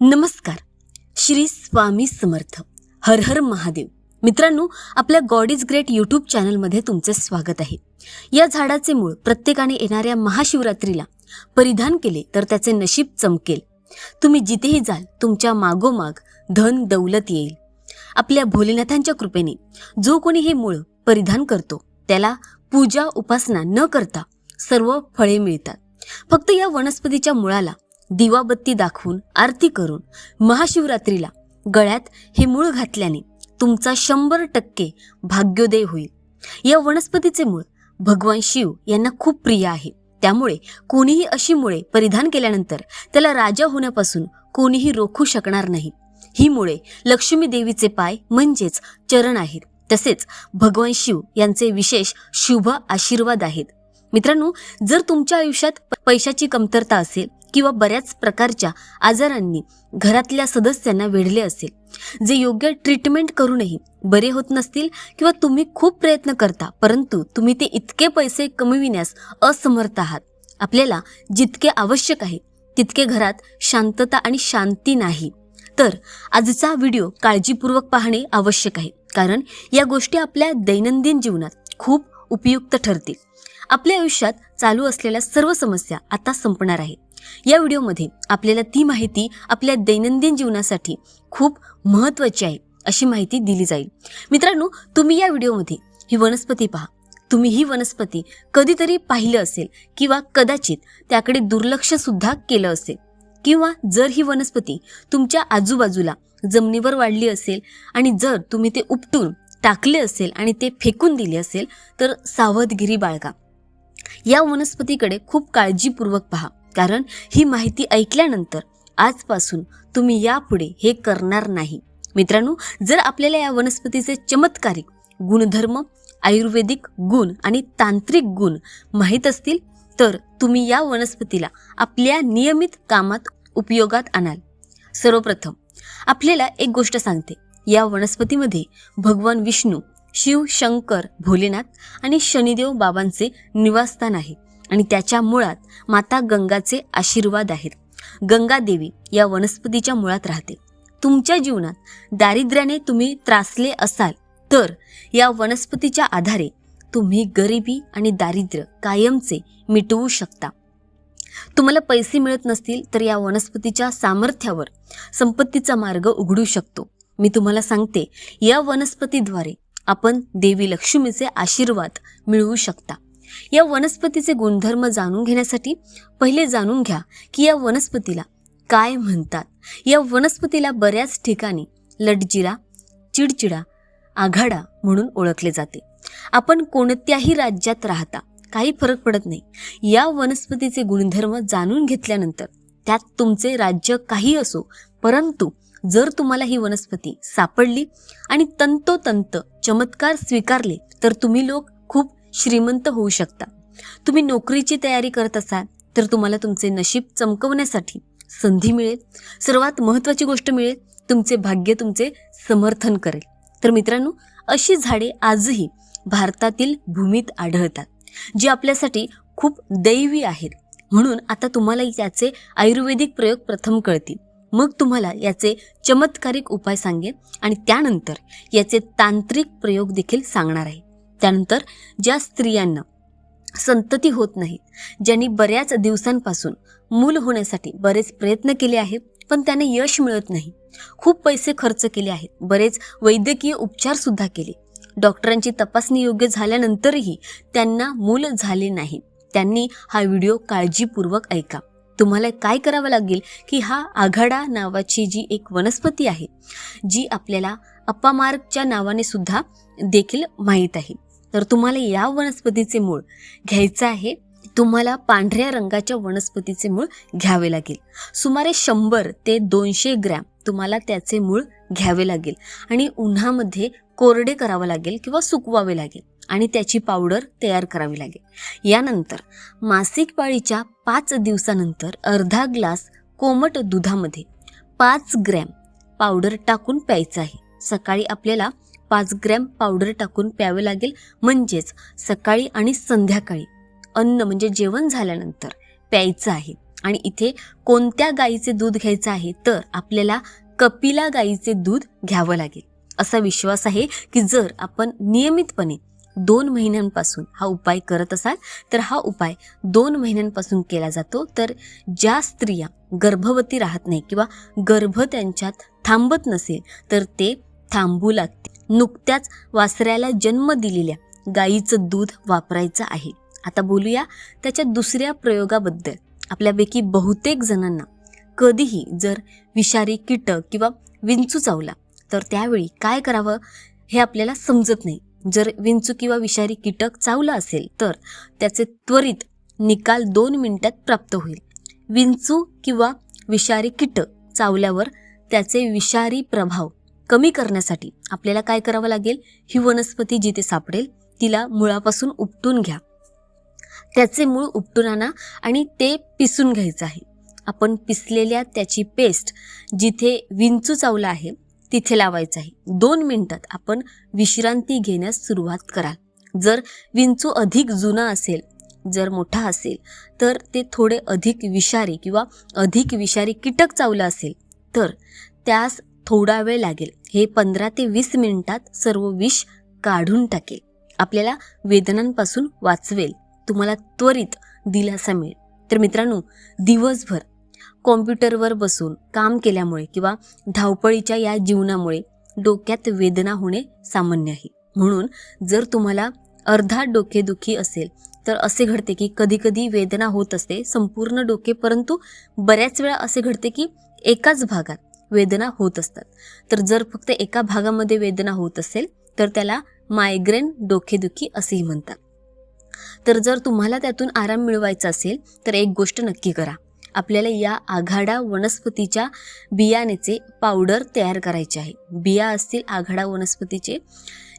नमस्कार. श्री स्वामी समर्थ. हर हर महादेव. मित्रांनो आपल्या गॉड इज ग्रेट यूट्यूब चॅनलमध्ये तुमचे स्वागत आहे. या झाडाचे मूळ प्रत्येकाने येणाऱ्या महाशिवरात्रीला परिधान केले तर त्याचे नशीब चमकेल. तुम्ही जिथेही जाल तुमच्या मागोमाग धन दौलत येईल. आपल्या भोलेनाथांच्या कृपेने जो कोणी हे मूळ परिधान करतो त्याला पूजा उपासना न करता सर्व फळे मिळतात. फक्त या वनस्पतीच्या मुळाला दिवाबत्ती दाखवून आरती करून महाशिवरात्रीला गळ्यात हे मूळ घातल्याने तुमचा शंभर टक्के भाग्योदय होईल. या वनस्पतीचे मूळ भगवान शिव यांना खूप प्रिय आहे. त्यामुळे कोणीही अशी मुळे परिधान केल्यानंतर त्याला राजा होण्यापासून कोणीही रोखू शकणार नाही. ही मुळे लक्ष्मी देवीचे पाय म्हणजेच चरण आहेत. तसेच भगवान शिव यांचे विशेष शुभ आशीर्वाद आहेत. मित्रांनो जर तुमच्या आयुष्यात पैशाची कमतरता असेल किंवा बऱ्याच प्रकारच्या आजारांनी घरातल्या सदस्यांना वेढले असेल. जे योग्य ट्रीटमेंट करूनही बरे होत नसतील किंवा तुम्ही खूप प्रयत्न करता परंतु तुम्ही ते इतके पैसे कमविण्यास असमर्थ आहात. आपल्याला जितके आवश्यक आहे तितके घरात शांतता आणि शांती नाही. तर आजचा व्हिडिओ काळजीपूर्वक पाहणे आवश्यक आहे कारण या गोष्टी आपल्या दैनंदिन जीवनात खूप उपयुक्त ठरतील. आपल्या आयुष्यात चालू असलेल्या सर्व समस्या आता संपणार आहेत. या व्हिडिओमध्ये आपल्याला ती माहिती आपल्या दैनंदिन जीवनासाठी खूप महत्त्वाची आहे अशी माहिती दिली जाईल. मित्रांनो तुम्ही या व्हिडिओमध्ये ही वनस्पती पहा. तुम्ही ही वनस्पती कधीतरी पाहिलं असेल किंवा कदाचित त्याकडे दुर्लक्ष सुद्धा केलं असेल किंवा जर ही वनस्पती तुमच्या आजूबाजूला जमिनीवर वाढली असेल आणि जर तुम्ही ते उपटून टाकले असेल आणि ते फेकून दिले असेल तर सावधगिरी बाळगा. या वनस्पतीकडे खूप काळजीपूर्वक पहा. कारण ही माहिती ऐकल्यानंतर आजपासून तुम्ही यापुढे हे करणार नाही. मित्रांनो जर आपल्याला या वनस्पतीचे चमत्कारिक गुणधर्म आयुर्वेदिक गुण आणि तांत्रिक गुण माहीत असतील तर तुम्ही या वनस्पतीला आपल्या नियमित कामात उपयोगात आणाल. सर्वप्रथम आपल्याला एक गोष्ट सांगते. या वनस्पतीमध्ये भगवान विष्णू शिव शंकर भोलेनाथ आणि शनिदेव बाबांचे निवासस्थान आहे. आणि त्याच्या मुळात माता गंगाचे आशीर्वाद आहेत. गंगा देवी या वनस्पतीच्या मुळात राहते. तुमच्या जीवनात दारिद्र्याने तुम्ही त्रासले असाल तर या वनस्पतीच्या आधारे तुम्ही गरिबी आणि दारिद्र्य कायमचे मिटवू शकता. तुम्हाला पैसे मिळत नसतील तर या वनस्पतीच्या सामर्थ्यावर संपत्तीचा मार्ग उघडू शकतो. मी तुम्हाला सांगते या वनस्पतीद्वारे आपण देवी लक्ष्मीचे आशीर्वाद मिळवू शकता. या वनस्पतीचे गुणधर्म जाणून घेण्यासाठी पहिले जाणून घ्या की या वनस्पतीला काय म्हणतात. या वनस्पतीला बऱ्याच ठिकाणी लटजिरा चिडचिडा आघाडा म्हणून ओळखले जाते. आपण कोणत्याही राज्यात राहता काही फरक पडत नाही. या वनस्पतीचे गुणधर्म जाणून घेतल्यानंतर त्यात तुमचे राज्य काही असो परंतु जर तुम्हाला ही वनस्पती सापडली आणि तंतोतंत चमत्कार स्वीकारले तर तुम्ही लोक खूप श्रीमंत होऊ शकता. तुम्ही नोकरीची तयारी करत असाल तर तुम्हाला तुमचे नशीब चमकवण्यासाठी संधी मिळेल. सर्वात महत्त्वाची गोष्ट मिळेल तुमचे भाग्य तुमचे समर्थन करेल. तर मित्रांनो अशी झाडे आजही भारतातील भूमीत आढळतात जी आपल्यासाठी खूप दैवी आहेत. म्हणून आता तुम्हाला याचे आयुर्वेदिक प्रयोग प्रथम कळतील. मग तुम्हाला याचे चमत्कारिक उपाय सांगेन आणि त्यानंतर याचे तांत्रिक प्रयोग देखील सांगणार आहे. त्यानंतर ज्या स्त्रियांना संतती होत नाही ज्यांनी बऱ्याच दिवसांपासून मूल होण्यासाठी बरेच प्रयत्न केले आहेत पण त्याने यश मिळत नाही. खूप पैसे खर्च केले आहेत बरेच वैद्यकीय उपचार सुद्धा केले. डॉक्टरांची तपासणी योग्य झाल्यानंतरही त्यांना मूल झाले नाही. त्यांनी हा व्हिडिओ काळजीपूर्वक ऐका. तुम्हाला काय करावं लागेल की हा आघाडा नावाची जी एक वनस्पती आहे जी आपल्याला अप्पामार्कच्या नावाने सुद्धा देखील माहीत आहे. तर तुम्हाला या वनस्पतीचे मूळ घ्यायचं आहे. तुम्हाला पांढऱ्या रंगाच्या वनस्पतीचे मूळ घ्यावे लागेल. सुमारे शंभर ते दोनशे ग्रॅम तुम्हाला त्याचे मूळ घ्यावे लागेल. आणि उन्हामध्ये कोरडे करावं लागेल किंवा सुकवावे लागेल आणि त्याची पावडर तयार करावी लागेल. यानंतर मासिक पाळीच्या पाच दिवसानंतर अर्धा ग्लास कोमट दुधामध्ये पाच ग्रॅम पावडर टाकून प्यायचं आहे. सकाळी आपल्याला पाच ग्रॅम पावडर टाकून प्यावे लागेल म्हणजेच सकाळी आणि संध्याकाळी. अन्न म्हणजे जेवण झाल्यानंतर प्यायचं आहे. आणि इथे कोणत्या गाईचे दूध घ्यायचं आहे तर आपल्याला कपिला गाईचे दूध घ्यावं लागेल. असा विश्वास आहे की जर आपण नियमितपणे दोन महिन्यांपासून हा उपाय करत असाल तर हा उपाय दोन महिन्यांपासून केला जातो तर ज्या स्त्रिया गर्भवती राहत नाही किंवा गर्भ त्यांच्यात थांबत नसेल तर ते थांबू लागते. नुकत्याच वासऱ्याला जन्म दिलेल्या गाईचं दूध वापरायचं आहे. आता बोलूया त्याच्या दुसऱ्या प्रयोगाबद्दल. आपल्यापैकी बहुतेक जणांना कधीही जर विषारी कीटक किंवा विंचू चावला तर त्यावेळी काय करावं हे आपल्याला समजत नाही. जर विंचू किंवा विषारी कीटक चावला असेल तर त्याचे त्वरित निकाल दोन मिनिटात प्राप्त होईल. विंचू किंवा विषारी कीटक चावल्यावर त्याचे विषारी प्रभाव कमी करण्यासाठी आपल्याला काय करावं लागेल? ही वनस्पती जिथे सापडेल तिला मुळापासून उपटून घ्या. त्याचे मूळ उपटून आणा आणि ते पिसून घ्यायचं आहे. आपण पिसलेल्या त्याची पेस्ट जिथे विंचू चावला आहे तिथे लावायचं आहे. दोन मिनिटात आपण विश्रांती घेण्यास सुरुवात कराल. जर विंचू अधिक जुना असेल जर मोठा असेल तर ते थोडे अधिक विषारी किंवा अधिक विषारी कीटक चावलं असेल तर त्यास थोडा वेळ लागेल. हे पंधरा ते वीस मिनिटात सर्व विष काढून टाकेल. आपल्याला वेदनांपासून वाचवेल. तुम्हाला त्वरित दिलासा मिळेल. तर मित्रांनो दिवसभर कॉम्प्युटरवर बसून काम केल्यामुळे किंवा धावपळीच्या या जीवनामुळे डोक्यात वेदना होणे सामान्य आहे. म्हणून जर तुम्हाला अर्धा डोकेदुखी असेल तर असे घडते की कधीकधी वेदना होत असते संपूर्ण डोके परंतु बऱ्याच वेळा असे घडते की एकाच भागात वेदना होत असतात. तर जर फक्त एका भागामध्ये वेदना होत असेल तर त्याला मायग्रेन डोकेदुखी असेही म्हणतात. तर जर तुम्हाला त्यातून आराम मिळवायचा असेल तर एक गोष्ट नक्की करा. आपल्याला या आघाडा वनस्पतीच्या बियाण्याचे पावडर तयार करायचे आहे. बिया असतील आघाडा वनस्पतीचे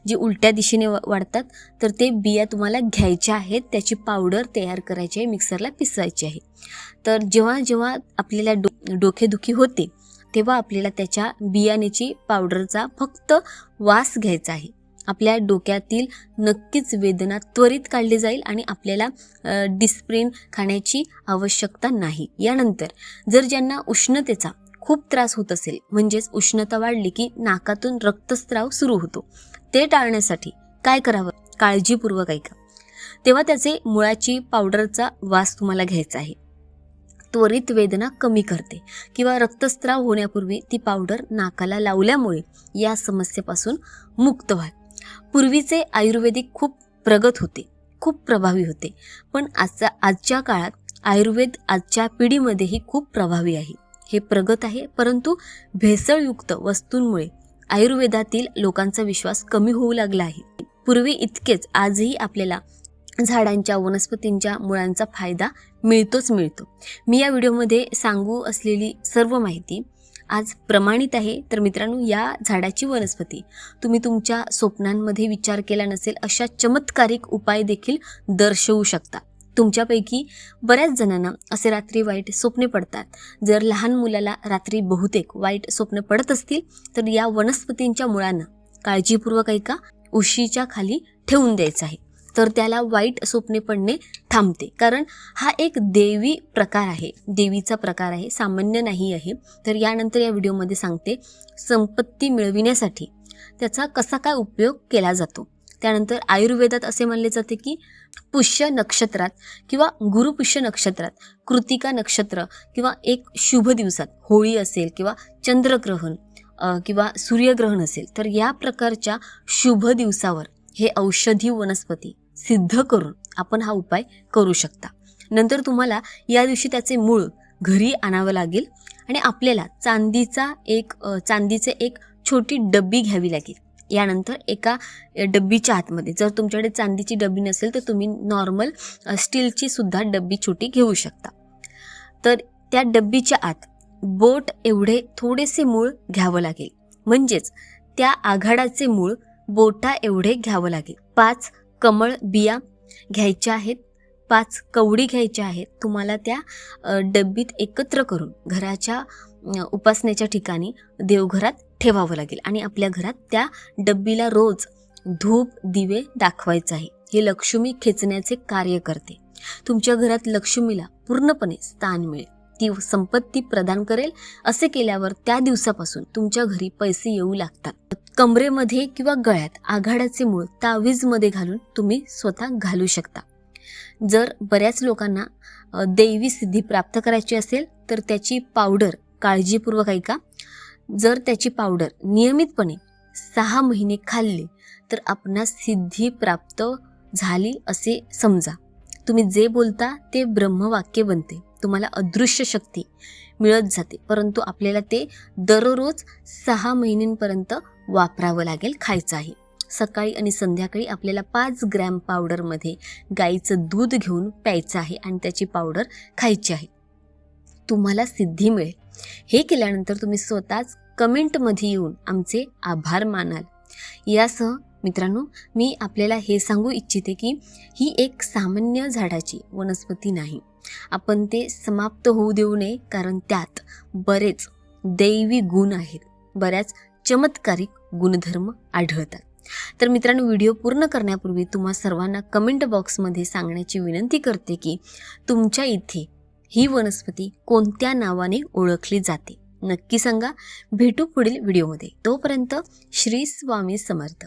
जे उलट्या दिशेने वाढतात तर ते बिया तुम्हाला घ्यायच्या आहेत त्याची पावडर तयार करायची आहे मिक्सरला पिसवायची आहे. तर जेव्हा जेव्हा आपल्याला डो डोकेदुखी होते तेव्हा आपल्याला त्याच्या बियाण्याची पावडरचा फक्त वास घ्यायचा आहे. आपल्या डोक्यातील नक्कीच वेदना त्वरित काढली जाईल आणि आपल्याला डिस्प्रिन खाण्याची आवश्यकता नाही. यानंतर जर ज्यांना उष्णतेचा खूप त्रास होत असेल म्हणजेच उष्णता वाढली की नाकातून रक्तस्राव सुरू होतो. ते टाळण्यासाठी काय करावं? काळजीपूर्वक ऐका. तेव्हा त्याचे मुळाची पावडरचा वास तुम्हाला घ्यायचा आहे. त्वरित वेदना कमी करते किंवा रक्तस्त्राव होण्यापूर्वी ती पावडर नाकाला लावल्यामुळे या समस्येपासून मुक्त व्हाल पूर्वीचे आयुर्वेदिक खूप प्रगत होते खूप प्रभावी होते पण आजचा आजच्या काळात आयुर्वेद आजच्या पिढीमध्येही खूप प्रभावी आहे. हे प्रगत आहे परंतु भेसळयुक्त वस्तूंमुळे आयुर्वेदातील लोकांचा विश्वास कमी होऊ लागला आहे. पूर्वी इतकेच आजही आपल्याला झाडांच्या वनस्पतींच्या मुळांचा फायदा मिळतोच मिळतो. मी या व्हिडिओमध्ये सांगू असलेली सर्व माहिती आज प्रमाणित आहे. तर मित्रांनो या झाडाची वनस्पती तुम्ही तुमच्या स्वप्नांमध्ये विचार केला नसेल अशा चमत्कारिक उपाय देखील दर्शवू शकता. तुमच्यापैकी बऱ्याच जणांना असे रात्री वाईट स्वप्ने पडतात. जर लहान मुलाला रात्री बहुतेक वाईट स्वप्न पडत असतील तर या वनस्पतींच्या मुळांना काळजीपूर्वक ऐका उशीच्या खाली ठेवून द्यायचं आहे. तर त्याला वाईट स्वप्ने पडणे थांबते. कारण हा एक देवी प्रकार आहे. देवीचा प्रकार आहे. सामान्य नाही आहे. तर यानंतर या व्हिडिओमध्ये सांगते. संपत्ती मिळविण्यासाठी त्याचा कसा काय उपयोग केला जातो? त्यानंतर आयुर्वेदात असे मानले जाते की पुष्य नक्षत्रात किंवा गुरुपुष्य नक्षत्रात कृतिका नक्षत्र किंवा एक शुभ दिवसात होळी असेल किंवा चंद्रग्रहण किंवा सूर्यग्रहण असेल तर या प्रकारच्या शुभ दिवसावर हे औषधी वनस्पती सिद्ध करून आपण हा उपाय करू शकता. नंतर तुम्हाला या दिवशी त्याचे मूळ घरी आणावं लागेल आणि आपल्याला चांदीचा एक चांदीचे एक छोटी डब्बी घ्यावी लागेल. यानंतर एका डब्बीच्या आतमध्ये जर तुमच्याकडे चांदीची डब्बी नसेल तर तुम्ही नॉर्मल स्टीलची सुद्धा डब्बी छोटी घेऊ शकता. तर त्या डब्बीच्या आत बोट एवढे थोडेसे मूळ घ्यावं लागेल. म्हणजेच त्या आघाडाचे मूळ बोटा एवढे घ्यावं लागेल. पाच कमळ बिया घ्यायच्या आहेत पाच कवडी घ्यायच्या आहेत तुम्हाला त्या डब्बीत एकत्र करून घराच्या उपासनेच्या ठिकाणी देवघरात ठेवावं लागेल. आणि आपल्या घरात त्या डब्बीला रोज धूप दिवे दाखवायचं आहे. हे लक्ष्मी खेचण्याचे कार्य करते. तुमच्या घरात लक्ष्मीला पूर्णपणे स्थान मिळेल. ती संपत्ती प्रदान करेल असे केल्यावर त्या दिवसापासून तुमच्या घरी पैसे येऊ लागतात. कमरेमध्ये किंवा गळ्यात आघाड्याचे मूळ तावीजमध्ये घालून तुम्ही स्वतः घालू शकता. जर बऱ्याच लोकांना दैवी सिद्धी प्राप्त करायची असेल तर त्याची पावडर काळजीपूर्वक ऐका. जर त्याची पावडर नियमितपणे सहा महिने खाल्ली तर आपणास सिद्धी प्राप्त झाली असे समजा. तुम्ही जे बोलता ते ब्रह्मवाक्य बनते. तुम्हाला अदृश्य शक्ती मिळत जाते. परंतु आपल्याला ते दररोज सहा महिन्यांपर्यंत वापरावं लागेल खायचं आहे सकाळी आणि संध्याकाळी आपल्याला पाच ग्रॅम पावडरमध्ये गाईचं दूध घेऊन प्यायचं आहे आणि त्याची पावडर खायची आहे. तुम्हाला सिद्धी मिळेल. हे केल्यानंतर तुम्ही स्वतःच कमेंटमध्ये येऊन आमचे आभार मानाल. यासह मित्रांनो मी आपल्याला हे सांगू इच्छिते की ही एक सामान्य झाडाची वनस्पती नाही. आपण ते समाप्त होऊ देऊ नये कारण त्यात बरेच दैवी गुण आहेत. बऱ्याच चमत्कारिक गुणधर्म आढळतात. तर मित्रांनो व्हिडिओ पूर्ण करण्यापूर्वी तुम्हा सर्वांना कमेंट बॉक्समध्ये सांगण्याची विनंती करते की तुमच्या इथे ही वनस्पती कोणत्या नावाने ओळखली जाते. नक्की सांगा. भेटू पुढील व्हिडिओमध्ये. तोपर्यंत श्री स्वामी समर्थ.